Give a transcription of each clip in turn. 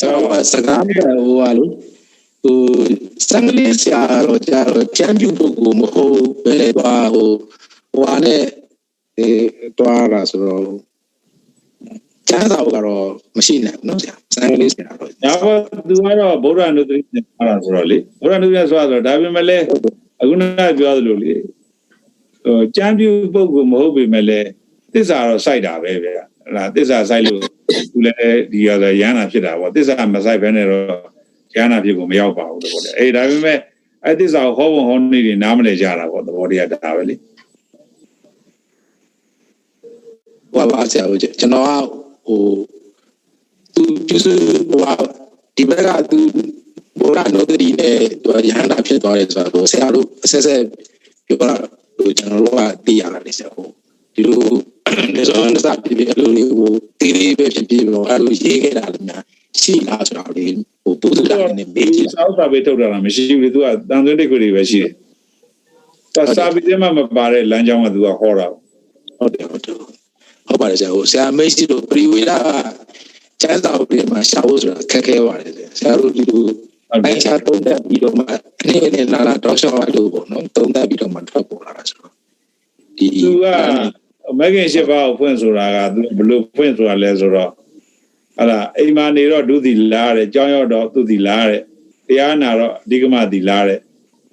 ဆိုတော့စကားပြဟိုဟာလေဟိုစံလေးဆရာတော့ကြာတော့ချမ်းပြပုဂ္ဂိုလ်မဟုတ်ဘယ်လေသွားဟိုဟိုဟာနဲ့အဲတွားလာဆိုတော့ကျမ်းစာကတော့မရှိနိုင်ဘူးနော်ဆရာစံလေးဆရာတော့ဒါပေါ့သူကတော့ဗုဒ္ဓနုဒတိနဲ့ပြောတာဆိုတော့လေဗုဒ္ဓနုဒတိဆိုတာဆိုတော့ဒါပေမဲ့လည်းအခုနကပြောသလိုလေဟိုကြံပြူပုဂ္ဂိုလ်မဟုတ်ပေမဲ့လည်းသစ္စာတော့စိုက်တာပဲဗျာဟ လာသစ္စာစိုက်လို့သူလည်းဒီရရဟန္တာဖြစ်တာပေါ့သစ္စာမစိုက်ဘဲနဲ့တော့ရဟန္တာဖြစ်ကိုမရောက်ပါဘူးတဘောလေအေးဒါပေမဲ့အဲ့သစ္စာကိုဟောဖို့ဟောနေတယ်နားမလည်ကြတာပေါ့သဘောတရားဒါပဲလေဟိုပါဆရာတို့ကျွန်တော်ကဟိုသူကျစဟိုဒီဘက်ကသူဘောရနိုတီနဲ့သူရဟန္တာဖြစ်သွားတယ်ဆိုတော့ဆရာတို့အဆက်ဆက်ပြောတာဟိုကျွန်တော်တို့ကသိရတာလေဆရာဟိုဒီလို ဒီဆိုရင်စပြပြလို့လေဟိုတီးလေးပဲဖြစ်ဖြစ်တော့အဲ့လိုရေးခဲ့တာလည်းများရှိလားဆိုတော့လေဟိုပုဒ်တာနဲ့မေးကြည့်စောက်စာပဲထုတ်တာလားမရှိဘူးလေသူကတန်သွင်းတိတ်ခွေတွေပဲရှိတယ်သူကစာပေထဲမှာမပါတဲ့လမ်းကြောင်းကသူကဟောတာဟုတ်တယ်ဟုတ်တယ်ဟုတ်ပါတယ်ဆရာဟိုဆရာမေးကြည့်လို့ပရိဝေဒကျမ်းစာဥပဒေမှာရှာဖို့ဆိုတာခက်ခဲပါတယ်ဆရာတို့ဒီလိုဟုတ်တအိုယ်င်ချာတုံးတက်ပြီးတော့မှအနေနဲ့လာလာတော့ရှောက်လို့ပေါ့နော်တုံးတက်ပြီးတော့မှထွက်ပေါ်လာတာဆိုတော့ဒီသူက မဂ္ဂင်၈ပါးကိုဖွင့်ဆိုတာကသူဘလို့ဖွင့်ဆိုတာလဲဆိုတော့ဟာလာအိမ်မာနေတော့ဒုတိလားတဲ့ကြောင်းရောက်တော့သူတိလားတဲ့တရားနာတော့အဓိကမတိလားတဲ့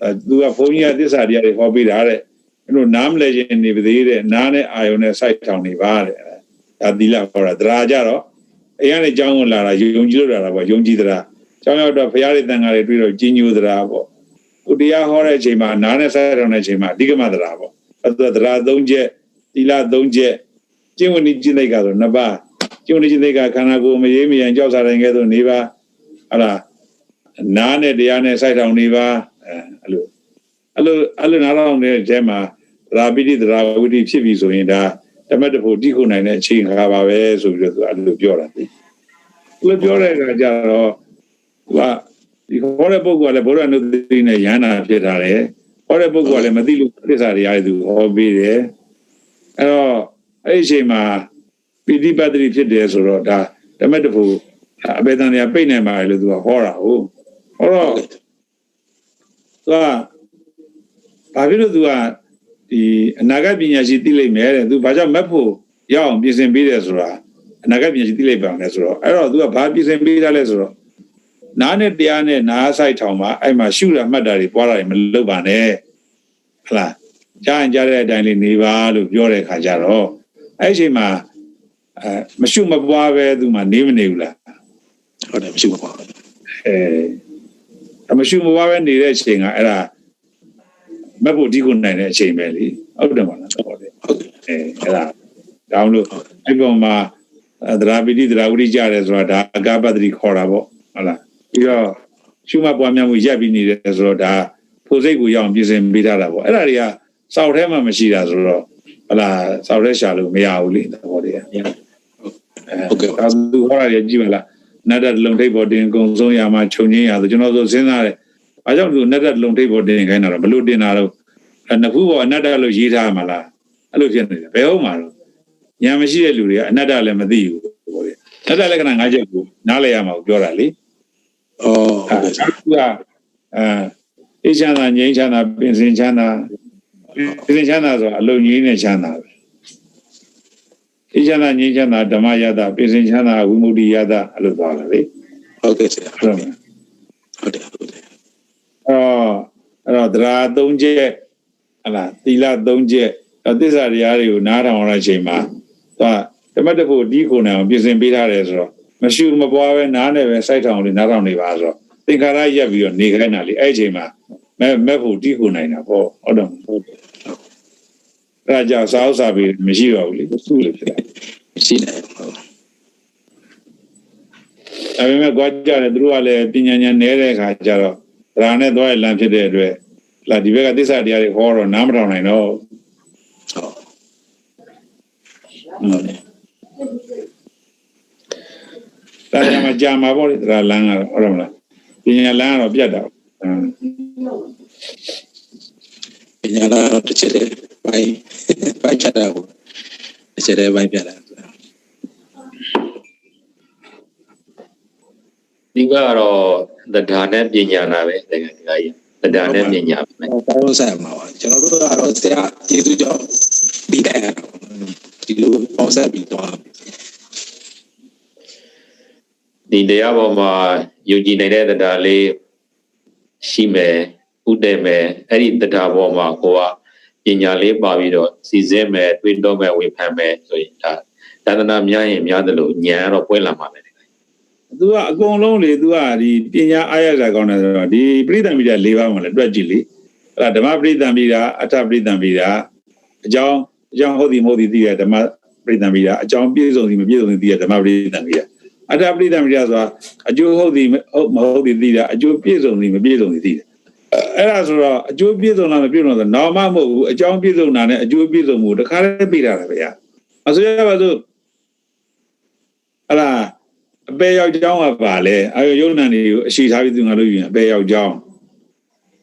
အဲသူကဘုန်းကြီးကသစ္စာတရားတွေဟောပေးတာတဲ့အဲ့လိုနားမလဲခြင်းနေပါသေးတဲ့နားနဲ့အာယုံနဲ့စိုက်ထောင်နေပါတဲ့ဒါသီလဟောတာတရားကြတော့အိမ်ကနေကြောင်းကိုလာတာယုံကြည်လို့လာတာပေါ့ယုံကြည်တရားကြောင်းရောက်တော့ဘုရားရဲ့တန်ခါတွေတွေ့တော့ကြီးညိုတရားပေါ့သူတရားဟောတဲ့အချိန်မှာနားနဲ့စိုက်ထောင်တဲ့အချိန်မှာအဓိကမတရားပေါ့အဲ့ဒါတရား၃ချက် သီလ၃ချက်ကျင့်ဝတ်နည်းကျင့်သိက္ခာဆိုနှစ်ပါးကျင့်ဝတ်နည်းကျင့်သိက္ခာခန္ဓာကိုယ်မရေးမရန်ကြောက်စားတိုင်းကဲသို့နေပါဟလားနားနဲ့တရားနဲ့စိုက်ထောင်နေပါအဲအဲ့လိုအဲ့လိုအဲ့လိုနားထောင်နေတဲ့အဲမှာသရာပိတိသရာဝိတိဖြစ်ပြီဆိုရင်ဒါဓမ္မတဖို့တိခုနိုင်တဲ့အချိန်ခါပါပဲဆိုပြီးတော့သူအဲ့လိုပြောတာဒီလိုပြောတဲ့အခါကျတော့သူကဒီခေါ်တဲ့ပုဂ္ဂိုလ်ကလည်းဘုရားနုတိနဲ့ယန္တာဖြစ်တာလေဟောတဲ့ပုဂ္ဂိုလ်ကလည်းမသိလို့သစ္စာတရားတွေသူဟောပေးတယ် အဲ့တော့အဲ့ဒီအချိန်မှာပိဋိပတ်တိဖြစ်တယ်ဆိုတော့ဒါဓမ္မတဖို့အဘေဒံတရားပြိတ်နိုင်ပါလေလို့သူကဟောတာဟုတ်ဟောတော့သူကဘာဖြစ်လို့သူကဒီအနာဂတ်ပညာရှိသိလိမ့်မယ်တဲ့သူဘာကြောင့်မက်ဖို့ရအောင်ပြင်ဆင်ပေးတယ်ဆိုတာအနာဂတ်ပညာရှိသိလိမ့်ပါမယ်ဆိုတော့အဲ့တော့သူကဘာပြင်ဆင်ပေးတာလဲဆိုတော့နားနဲ့တရားနဲ့နားဆိုင်ထောင်မှာအဲ့မှာရှုတာမှတ်တာတွေပွားတာတွေမလုပ်ပါနဲ့ဟုတ်လား ကြားရင်ကြားတဲ့အတိုင်းလေးနေပါလို့ပြောတဲ့ခါကျတော့အဲ့ဒီအချိန်မှာအဲမရှုမပွားပဲသူမှနေမနေဘူးလားဟုတ်တယ်မရှိပါဘူးအဲအမရှိမပွားပဲနေတဲ့အချိန်ကအဲ့ဒါမက်ဖို့ဒီကိုနိုင်တဲ့အချိန်ပဲလေဟုတ်တယ်မလားဟုတ်တယ်ဟုတ်ကဲ့အဲအဲ့ဒါတောင်းလို့အဲ့ပုံမှာအဲသရာပိတိသရာဝိရိကြတယ်ဆိုတာဒါအကပတ္တိခေါ်တာပေါ့ဟုတ်လားပြီးတော့ရှုမှတ်ပွားများမှုရပ်ပြီးနေတယ်ဆိုတော့ဒါဖို့စိတ်ကိုရအောင်ပြင်ဆင်ပေးထားတာပေါ့အဲ့ဒါတွေက စောက်ထဲမှာမရှိတာဆိုတော့ဟုတ်လားစောက်ထဲရှာလို့မရဘူးလေသဘောတည်းအဲဒါသူဟောတာကြီးကြည့်မလားနတ်တဲ့လုံထိပ်ပေါ်တင်ကုံဆုံးရမှာခြုံချင်းရဆိုကျွန်တော်ဆိုစဉ်းစားတယ်။အားကြောင့်သူနတ်တဲ့လုံထိပ်ပေါ်တင်ခိုင်းတာတော့ဘလို့တင်တာတော့အဲနှစ်ခုပေါ်အနတ္တလို့ရေးထားမှာလားအဲ့လိုဖြစ်နေတယ်ဘယ်ဟုတ်မှာတော့ညာမရှိတဲ့လူတွေကအနတ္တလည်းမသိဘူးဟိုလေအနတ္တလက္ခဏာ၅ချက်ကိုနားလည်ရမှာကိုပြောတာလေအော်အဲဟုတ်ကဲ့သူကအဲအေးချမ်းသာငြိမ်းချမ်းသာပင်စင်ချမ်းသာ ပင်စင်ချမ်းသာဆိုတာအလုံးငြိမ်းနဲ့ချမ်းသာပဲအေးချမ်းသာငြိမ်းချမ်းသာဓမ္မယတာပင်စင်ချမ်းသာဝိမု ക്തി ယတာအဲ့လိုသွားတာလေဟုတ်ကဲ့ဆရာဟုတ်တယ်ဟုတ်တယ်ဟုတ်တယ်အော်အဲ့တော့သရာ၃ချက်ဟလာသီလ၃ချက်အဲ့သစ္စာတရားတွေကိုနားထောင်ရတဲ့အချိန်မှာသူကဓမ္မတဖို့ဒီခုနိုင်အောင်ပြင်ဆင်ပေးထားတယ်ဆိုတော့မရှုမပွားပဲနားနဲ့ပဲစိုက်ထောင်လေးနားထောင်နေပါဆိုတော့သင်္ခါရရက်ပြီးတော့နေခိုင်းတာလေအဲ့ဒီအချိန်မှာမဲ့မဲ့ဖို့ဒီခုနိုင်တာပေါ့ဟုတ်တယ်မဟုတ်ဘူး အဲ့ဒါကြောင့်စာဥစာပေမရှိပါဘူးလေသူ့လိုဖြစ်တယ်ရှိတယ်ဟုတ်ဒါပေမဲ့ကြွားကြတယ်သူတို့ကလည်းပညာဉာဏ်နည်းတဲ့အခါကျတော့ဒရာနဲ့သွားရလမ်းဖြစ်တဲ့အတွက်လာဒီဘက်ကသစ္စာတရားတွေဟောတော့နားမထောင်နိုင်တော့ဟုတ်ဟုတ်တယ်ဒါကြောင့်မကြာမှာပေါ့လေဒရာလမ်းကတော့ဟုတ်တယ်မလားပညာလမ်းကတော့ပြတ်တာအင်းပညာလာတော့တစ်ချက်တည်းပိုင်းပိုင်း ချတာကိုတစ်ချက်တည်းပိုင်းပြတာဒီကတော့တရားနဲ့ပညာနာပဲတကယ်တရားကြီးတရားနဲ့ပညာပဲတောင်းဆိုင်မှာပါကျွန်တော်တို့ကတော့ဆရာကျေးဇူးကြောင့်ပြီးတယ်ဒီလိုပေါ့ဆက်ပြီးတော့ဒီတရားပေါ်မှာယုံကြည်နေတဲ့တရားလေးရှိမယ်ဥတည်မယ်အဲ့ဒီတရားပေါ်မှာကိုက ပညာလေးပါပြီးတော့စီစဉ်မယ်တွေးတော့မယ်ဝေဖန်မယ်ဆိုရင်ဒါတဏ္ဍာများရင်များတယ်လို့ဉာဏ်ကတော့ပွဲလာမှာပဲသူကအကုန်လုံးလေသူကဒီပညာအားရစာကောင်းတယ်ဆိုတော့ဒီပရိသံမိတာ၄ပါးမှလည်းတွက်ကြည့်လေအဲ့ဒါဓမ္မပရိသံမိတာအထပရိသံမိတာအကြောင်းအကြောင်းဟုတ်သည်မဟုတ်သည်သိရဓမ္မပရိသံမိတာအကြောင်းပြည့်စုံသည်မပြည့်စုံသည်သိရဓမ္မပရိသံမိတာအထပရိသံမိတာဆိုတာအကျိုးဟုတ်သည်ဟုတ်မဟုတ်သည်သိတာအကျိုးပြည့်စုံသည်မပြည့်စုံသည်သိတာ အဲ့ဒါဆိုတော့အကျိုးပြည့်စုံလားမပြည့်စုံလားဆိုတော့မမဟုတ်ဘူးအကြောင်းပြည့်စုံတာနဲ့အကျိုးပြည့်စုံမှုတခါတည်းပြတာပဲဗျာအဆိုရပါစို့အဲ့ဒါအပေယောက်ျောင်းကပါလေအာယုယုံနာတွေကိုအရှိထားပြီးသူငါလို့ယူရင်အပေယောက်ျောင်း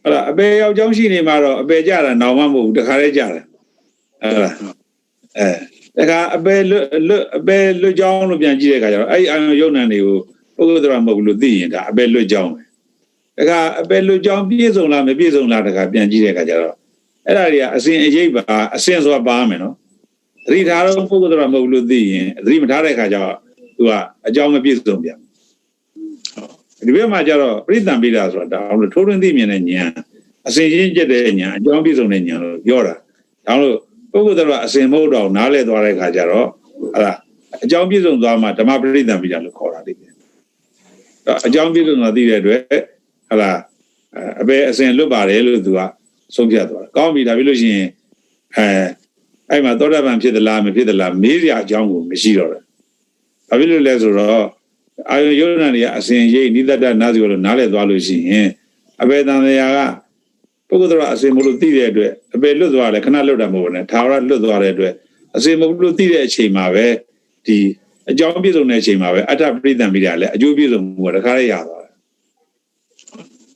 အဲ့ဒါအပေယောက်ျောင်းရှိနေမှာတော့အပေကြတာနောင်မမဟုတ်ဘူးတခါတည်းကြတာအဲ့ဒါအဲတခါအပေလွတ်လွတ်အပေလွတ်ကြောင်းလို့ပြန်ကြည့်တဲ့အခါကျတော့အဲ့ဒီအာယုယုံနာတွေကိုပုဂ္ဂိုလ်တော်မဟုတ်ဘူးလို့သိရင်ဒါအပေလွတ်ကြောင်းပဲ တခါအပေလွတ်ကြောင်းပြည့်စုံလားမပြည့်စုံလားတခါပြန်ကြည့်တဲ့အခါကျတော့အဲ့ဒါတွေကအစဉ်အရေးပါအစဉ်ဆိုတာပါမယ်နော်သတိထားတော့ပုဂ္ဂိုလ်တော်မဟုတ်ဘူးလို့သိရင်သတိမထားတဲ့အခါကျတော့သူကအကြောင်းမပြည့်စုံပြန်ဒီဘက်မှာကျတော့ပြိတ္တံပိတာဆိုတာဒါအောင်လို့ထိုးထွင်းသိမြင်တဲ့ဉာဏ်အစဉ်ချင်းကျက်တဲ့ဉာဏ်အကြောင်းပြည့်စုံတဲ့ဉာဏ်လို့ပြောတာဒါလို့ပုဂ္ဂိုလ်တော်အစဉ်မဟုတ်တော့နားလဲသွားတဲ့အခါကျတော့ဟာလားအကြောင်းပြည့်စုံသွားမှဓမ္မပရိသံပိတာလို့ခေါ်တာလေအကြောင်းပြည့်စုံသွားသိတဲ့အတွက် ဟာလားအဘယ်အစဉ်လွတ်ပါတယ်လို့သူကဆုံးဖြတ်သွားတာကောင်းပြီဒါပြလို့ရှိရင်အဲအဲ့မှာသောတာပန်ဖြစ်သလားမဖြစ်သလားမေးရအကြောင်းကိုမရှိတော့ဘူးဘာဖြစ်လို့လဲဆိုတော့အာယုယုံနာတွေကအစဉ်ရိပ်နိတ္တနာစီကိုလို့နားလည်သွားလို့ရှိရင်အဘယ်တန်တရားကပုဂ္ဂိုလ်တော်အစဉ်မလို့သိတဲ့အတွက်အဘယ်လွတ်သွားလဲခဏလွတ်တာမဟုတ်ဘူးနဲ့သာဝရလွတ်သွားတဲ့အတွက်အစဉ်မလို့သိတဲ့အချိန်မှာပဲဒီအကြောင်းပြည့်စုံတဲ့အချိန်မှာပဲအတ္တပရိသံမိတာလဲအကျိုးပြည့်စုံမှုကတခါလေးရသွားတယ်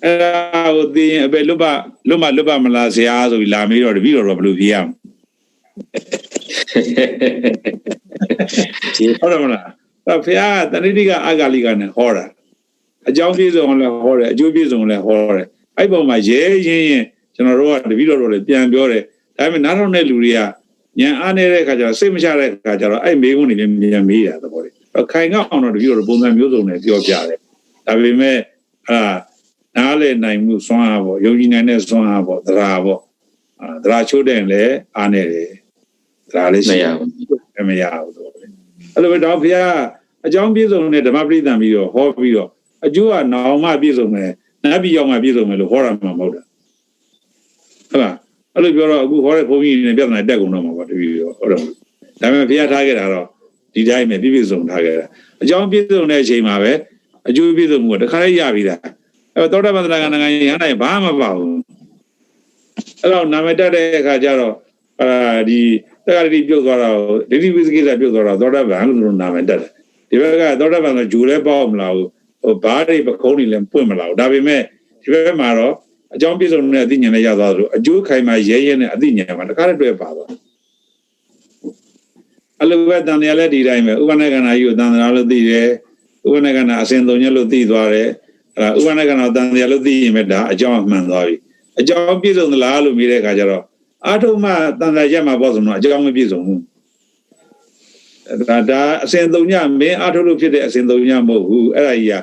အဲဒါကိုသိရင်အဘယ်လွတ်ပါလွတ်မလွတ်ပါမလားဆရာဆိုပြီးလာမေးတော့တပည့်တော်တော့ဘယ်လိုဖြေရမလဲဟုတ်တယ်မလားအဲ့ဖះတဏိတိကအဂါလိကနဲ့ဟောတာအကြောင်းပြည့်စုံလည်းဟောတယ်အကျိုးပြည့်စုံလည်းဟောတယ်အဲ့ပုံမှာရဲရင်းရင်ကျွန်တော်တို့ကတပည့်တော်တို့လည်းပြန်ပြောတယ်ဒါပေမဲ့နားထောင်တဲ့လူတွေကညံအားနေတဲ့အခါကျတော့စိတ်မချတဲ့အခါကျတော့အဲ့မေးခွန်းတွေလည်းမြန်မေးတာသဘောတည်းခိုင်ကောက်အောင်တော့တပည့်တော်တို့ပုံစံမျိုးစုံနဲ့ပြောပြတယ်ဒါပေမဲ့အာ နားလေနိုင်မှုစွမ်းအားပေါ့ယုံကြည်နိုင်တဲ့စွမ်းအားပေါ့သရာပေါ့အာသရာချိုးတဲ့လည်းအားနေတယ်သရာလေးရှိမရဘူးတော့အဲ့လိုပဲတော့ဘုရားအကြောင်းပြည့်စုံတဲ့ဓမ္မပရိသတ်ပြီးတော့ဟောပြီးတော့အကျိုးကနောင်မှပြည့်စုံမယ်နတ်ပြည်ရောက်မှပြည့်စုံမယ်လို့ဟောတာမှမဟုတ်တာဟုတ်လားအဲ့လိုပြောတော့အခုဟောတဲ့ဘုန်းကြီးတွေပြဿနာတက်ကုန်တော့မှာပါတပည့်ရောဟုတ်တယ်ဒါပေမဲ့ဘုရားထားခဲ့တာတော့ဒီတိုင်းပဲပြည့်ပြည့်စုံထားခဲ့တာအကြောင်းပြည့်စုံတဲ့အချိန်မှာပဲအကျိုးပြည့်စုံမှုကတခါလေးရပြီလား အဲ့တော့သောတာပန်တရာကနိုင်ငံရဟန်းတိုင်းဘာမှမပါဘူးအဲ့တော့နာမတက်တဲ့အခါကျတော့အာဒီတက္ကတိပြုတ်သွားတာဒိဋ္ဌိဝိသကိစ္စပြုတ်သွားတာသောတာပန်လို့သူတို့နာမည်တက်တယ်ဒီဘက်ကသောတာပန်ဆိုဂျူလဲပေါ့မလားဘူးဟိုဘားတွေပခုံးတွေလည်းပွင့်မလားဘူးဒါပေမဲ့ဒီဘက်မှာတော့အကြောင်းပြည့်စုံတဲ့အသိဉာဏ်နဲ့ရသွားသလိုအကျိုးခိုင်မာရဲရဲနဲ့အသိဉာဏ်မှာတခါတည်းတွေ့ပါသွားအလိုပဲတန်တရားလည်းဒီတိုင်းပဲဥပနကနာကြီးကိုတန်တရားလို့သိတယ်ဥပနကနာအစဉ်သုံးချက်လို့သိသွားတယ် အဲ့ဒါဥပနာကနာတန်တရားလို့သိရင်ပဲဒါအကြောင်းအမှန်သွားပြီအကြောင်းပြည့်စုံသလားလို့မေးတဲ့အခါကျတော့အာထုမတန်တရားရက်မှာပေါ့ဆိုတော့အကြောင်းမပြည့်စုံဘူးဒါဒါအစဉ်သုံးညမင်းအာထုလို့ဖြစ်တဲ့အစဉ်သုံးညမဟုတ်ဘူးအဲ့ဒါကြီးက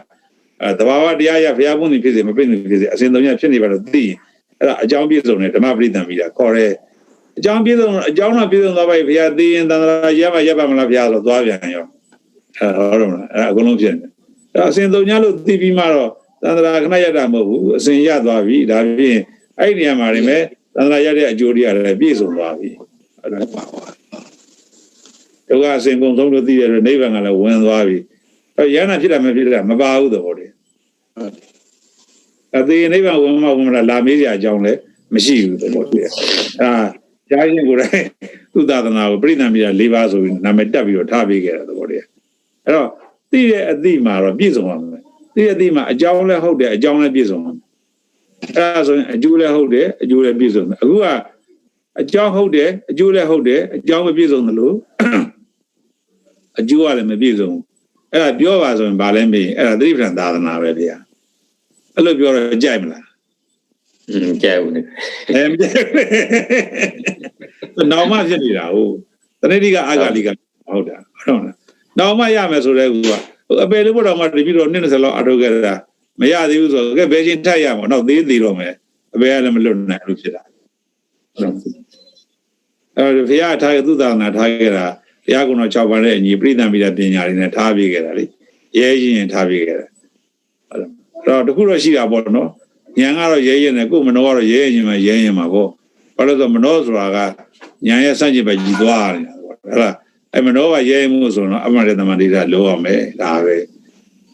အဲတဘာဝတရားရဘုရားဘုန်းကြီးဖြစ်စေမဖြစ်နေဖြစ်စေအစဉ်သုံးညဖြစ်နေပါလို့သိရင်အဲ့ဒါအကြောင်းပြည့်စုံတယ်ဓမ္မပရိသတ်မိတာခေါ်တယ်အကြောင်းပြည့်စုံအကြောင်းတော့ပြည့်စုံသွားပါပြီဘုရားသိရင်တန်တရားရက်မှာရက်ပါမလားဘုရားဆိုတော့သွားပြန်ရောအဲဟုတ်တော့မလားအဲအကုန်လုံးဖြစ်နေတယ်အဲ့အစဉ်သုံးညလို့သိပြီးမှတော့ တန်ត្រာခဏရတာမဟုတ်ဘူးအစဉ်ရသွားပြီဒါဖြင့်အဲ့ဒီနေရာမှာနေမဲ့သန္တာရတဲ့အကျိုးတရားလည်းပြည့်စုံသွားပြီအဲ့ဒါပါပါဒုက္ခအစဉ်ကုန်ဆုံးလို့သိရတော့နိဗ္ဗာန်ကလည်းဝင်သွားပြီအဲရဟနာဖြစ်တာမဖြစ်တာမပါဘူးသဘောတည်းအသေးနိဗ္ဗာန်ဝင်မှဝင်မလားလာမေးကြအကြောင်းလည်းမရှိဘူးသဘောတည်းအာကြားရင်ကိုယ်တိုင်သူသာသနာကိုပြိဋ္ဌာန်ပြ၄ပါးဆိုပြီးနာမည်တက်ပြီးတော့ထားပေးခဲ့တာသဘောတည်းအဲ့တော့သိတဲ့အသည့်မှာတော့ပြည့်စုံပါမယ် သိတဲ့အသည့်မှာအကြောင်းလည်းဟုတ်တယ်အကြောင်းလည်းပြည့်စုံပါမယ်အဲဒါဆိုရင်အကျိုးလည်းဟုတ်တယ်အကျိုးလည်းပြည့်စုံတယ်အခုကအကြောင်းဟုတ်တယ်အကျိုးလည်းဟုတ်တယ်အကြောင်းမပြည့်စုံသလိုအကျိုးကလည်းမပြည့်စုံအဲ့ဒါပြောပါဆိုရင်ဗာလဲမေးအဲ့ဒါသတိပဋ္ဌာန်သာသနာပဲဗျာအဲ့လိုပြောတော့ကြိုက်မလားอืมကြိုက်ဘူးနေအဲမကြိုက်ဘူးနောက်မှဖြစ်နေတာဟုတ်တဏှိတိကအာဂါလိကဟုတ်တာဟုတ်လားနောက်မှရမယ်ဆိုတဲ့ကူက အပယ်လို့ဘတော်မှတပိတော့နှစ်20လောက်အထုတ်ခဲ့တာမရသေးဘူးဆိုတော့ကဲဘယ်ချင်းထပ်ရမှာတော့သေးသေးတော့မယ်အပယ်ကလည်းမလွတ်နိုင်လို့ဖြစ်တာအဲ့တော့ဘုရားထားသူသာနာထားခဲ့တာဘုရားကုံတော်6ပါးနဲ့အညီပြိဿံမိတဲ့ပညာတွေနဲ့ထားပြခဲ့တာလေရဲရင်ထားပြခဲ့တာအဲ့တော့တခုတော့ရှိတာပေါ့နော်ဉာဏ်ကတော့ရဲရင်နဲ့ကိုယ်မနှောကတော့ရဲရင်မှရဲရင်မှာပေါ့ဘာလို့လဲဆိုတော့မနှောဆိုတာကဉာဏ်ရဲ့စန့်ကျင်ပဲကြီးသွားနေတာပေါ့အဲ့ဒါ အဲ့မနှောကရဲမှုဆိုတော့အမှန်တည်းတမန်တရားလိုအောင်မယ်ဒါပဲအဲ့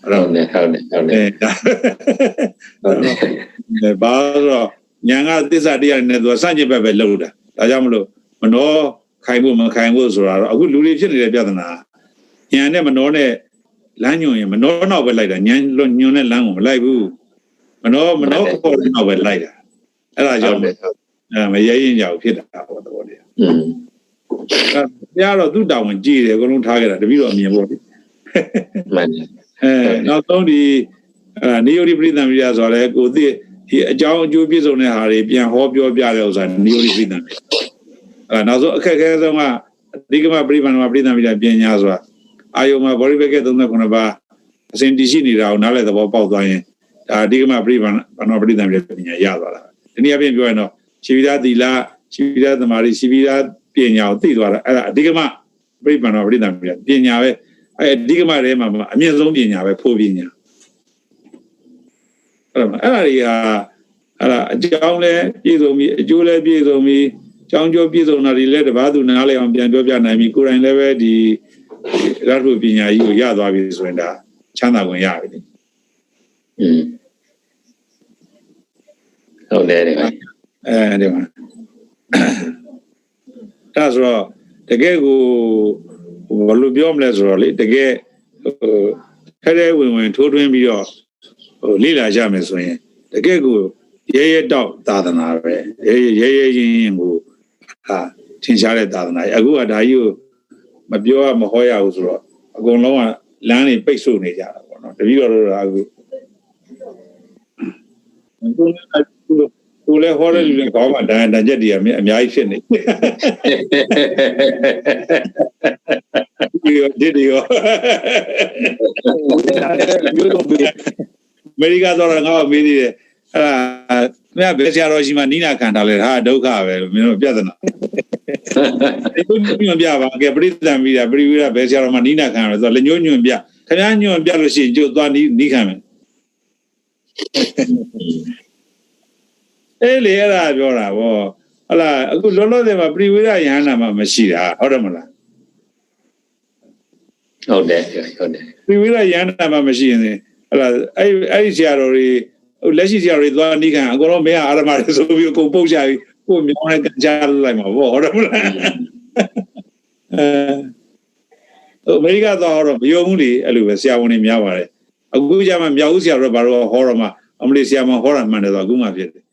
ဟုတော့တ်တယ်ဟုတ်တယ်ဟုတ်တယ်အဲဒါဟုတ်တယ်အဲဘာလို့တော့ညာကသစ္စာတရားနဲ့သူကစန့်ကျင်ဘက်ပဲလှုပ်တာဒါကြောင့်မလို့မနှောခိုင်ဖို့မခိုင်ဖို့ဆိုတာတော့အခုလူတွေဖြစ်နေတဲ့ပြဿနာညာနဲ့မနှောနဲ့လမ်းညွန်ရင်မနှောနောက်ပဲလိုက်တာညာလွန်ညွန်တဲ့လမ်းကိုမလိုက်ဘူးမနှောမနှောခေါ်တဲ့နောက်ပဲလိုက်တာအဲ့ဒါကြောင့်အဲမရဲရင်ကြောက်ဖြစ်တာပေါ့တော်တယ်อืม အဲတရားတော့သူ့တောင်းဝင်ကြည့်တယ်အကုန်လုံးထားခဲ့တာတပည့်တော်အမြင်ပေါ့လေမှန်တယ်အဲနောက်ဆုံးဒီအဲနိယုတိပရိသံမိယဆိုတော့လေကိုသိဒီအကြောင်းအကျိုးပြည့်စုံတဲ့ဟာတွေပြန်ဟောပြောပြတဲ့ဥစ္စာနိယုတိပရိသံမိယအဲနောက်ဆုံးအခက်အခဲဆုံးကအဓိကမပရိပန္နမပရိသံမိယပညာဆိုတာအာယုံမှာဘောရိဘက်က39ပါးအစဉ်တည်ရှိနေတာကိုနားလည်သဘောပေါက်သွားရင်ဒါအဓိကမပရိပန္နပရိသံမိယပညာရသွားတာဒီနေ့အပြင်ပြောရင်တော့ရှိဗိဒသီလရှိဗိဒသမารိရှိဗိဒ ပညာကိုသိသွားတာအဲ့ဒါအဓိကမပရိပန္နပရိသံမိယပညာပဲအဲ့အဓိကမထဲမှာအမြင့်ဆုံးပညာပဲဖို့ပညာအဲ့ဒါအဲ့ဒါတွေကအဲ့ဒါအကြောင်းလဲပြည့်စုံပြီအကျိုးလဲပြည့်စုံပြီကြောင်းကျိုးပြည့်စုံတာတွေလဲတပါးသူနားလဲအောင်ပြန်ပြောပြနိုင်ပြီကိုယ်တိုင်လည်းပဲဒီရတ္ထုပညာကြီးကိုရသွားပြီဆိုရင်ဒါချမ်းသာခွင့်ရပြီอืมဟုတ်တယ်တဲ့အဲဒီမှာ ဒါဆိုတော့တကယ်ကိုဘယ်လိုပြောမလဲဆိုတော့လေတကယ်ဟိုခဲခဲဝင်ဝင်ထိုးထွင်းပြီးတော့ဟိုလေ့လာကြမယ်ဆိုရင်တကယ်ကိုရဲရဲတောက်သာသနာပဲရဲရဲရဲရင်ရင်ကိုဟာထင်ရှားတဲ့သာသနာကြီးအခုကဒါကြီးကိုမပြောရမဟောရဘူးဆိုတော့အကုန်လုံးကလမ်းတွေပိတ်ဆို့နေကြတာပေါ့နော်တပည့်တော်တို့ကအခု ကိုလည်းဟောတဲ့လူတွေကောင်းမှဒါတန်ချက်တွေအများကြီးဖြစ်နေဒီရောဒီရောမျိုးတော့ပြီးအမေရိကသွားတော့ငါ့ကိုမေးသေးတယ်အဲ့ဒါမင်းကဘယ်ဆရာတော်ရှိမှနိနာခံထားလဲဟာဒုက္ခပဲလို့မင်းတို့ပြဿနာဒီလိုမျိုးပြပါကဲပရိသံမိတာပရိဝိရဘယ်ဆရာတော်မှနိနာခံရလဲဆိုတော့လက်ညှိုးညွန့်ပြခင်ဗျားညွန့်ပြလို့ရှိရင်ကျိုးသွားနိနိခံမယ် အေးလေအဲ့ဒါပြောတာဗောဟလာအခုလောလောဆယ်မှာပရိဝိရယဟနာမှာမရှိတာဟုတ်တယ်မလားဟုတ်တယ်ဟုတ်တယ်ပရိဝိရယဟနာမှာမရှိရင်ဟလာအဲ့အဲ့ဒီဆရာတော်တွေဟိုလက်ရှိဆရာတွေသွားနိခံအကုန်လုံးမင်းအာရမတွေဆိုပြီးကိုပုတ်ချပြီးကိုမြောင်းနဲ့ကန်ချလိုက်မှာဗောဟုတ်တယ်မလားအဲအမေရိကသွားတော့မယုံဘူးလေအဲ့လိုပဲဆရာဝန်တွေများပါတယ်အခုကျမှမြောက်ဦးဆရာတော်ဘာလို့ဟောတော့မှအမလေးဆရာမဟောတာမှန်တယ်ဆိုအခုမှဖြစ်တယ်